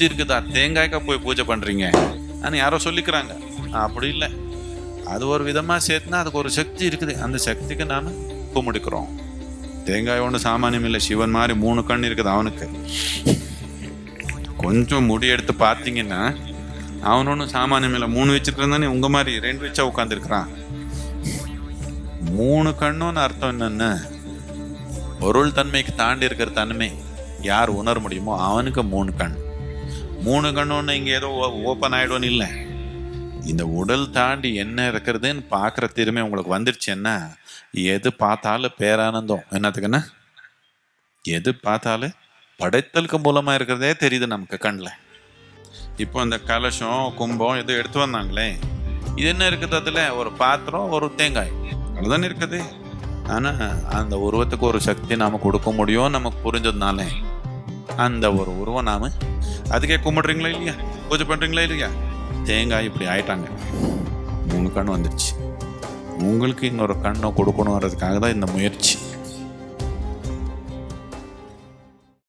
சக்தி இருக்குதா தேங்காய்க்கா போய் பூஜை பண்றீங்க? ஆனால் யாரோ சொல்லிக்கிறாங்க. அப்படி இல்லை. அது ஒரு விதமாக சேர்த்துனா அதுக்கு ஒரு சக்தி இருக்குது. அந்த சக்திக்கு நாம் கும்பிடுக்கிறோம். தேங்காய் ஒன்று சாமானியம் இல்லை. சிவன் மாதிரி மூணு கண் இருக்குது அவனுக்கு. கொஞ்சம் முடி எடுத்து பார்த்தீங்கன்னா அவன் ஒன்றும் சாமானியம் இல்லை. மூணு வச்சுருக்கானே உங்கள் மாதிரி ரெண்டு வச்சா உட்காந்துருக்குறான் மூணு கண்ணுன்னு அர்த்தம் என்னென்னு? பொருள் தன்மைக்கு தாண்டி இருக்கிற தன்மை. யார் உணர முடியுமோ அவனுக்கு மூணு கண். மூணு கண்ணுன்னு இங்கே ஏதோ ஓப்பன் ஆகிடும்னு இல்லை. இந்த உடல் தாண்டி என்ன இருக்கிறதுன்னு பார்க்குற திறமை உங்களுக்கு வந்துருச்சுன்னா எது பார்த்தாலும் பேரானந்தம். என்னத்துக்குன்னா எது பார்த்தாலும் படைத்தலுக்கு மூலமாக இருக்கிறதே தெரியுது நமக்கு கண்ணில் இப்போ இந்த கலசம் கும்பம் எதுவும் எடுத்து வந்தாங்களே. இது என்ன இருக்குது அதில்? ஒரு பாத்திரம் ஒரு தேங்காய். அவ்வளோதானே இருக்குது. ஆனால் அந்த உருவத்துக்கு ஒரு சக்தி நாம் கொடுக்க முடியும் நமக்கு புரிஞ்சதுனால அந்த ஒரு உருவம் நாம் அதுக்கே கும்பிடுறீங்களா இல்லையா? பூஜை பண்ணுறீங்களா இல்லையா? தேங்காய் இப்படி ஆயிட்டாங்க. மூணு கண் வந்துடுச்சு உங்களுக்கு இன்னொரு கண்ணை கொடுக்கணுன்றதுக்காக தான் இந்த முயற்சி.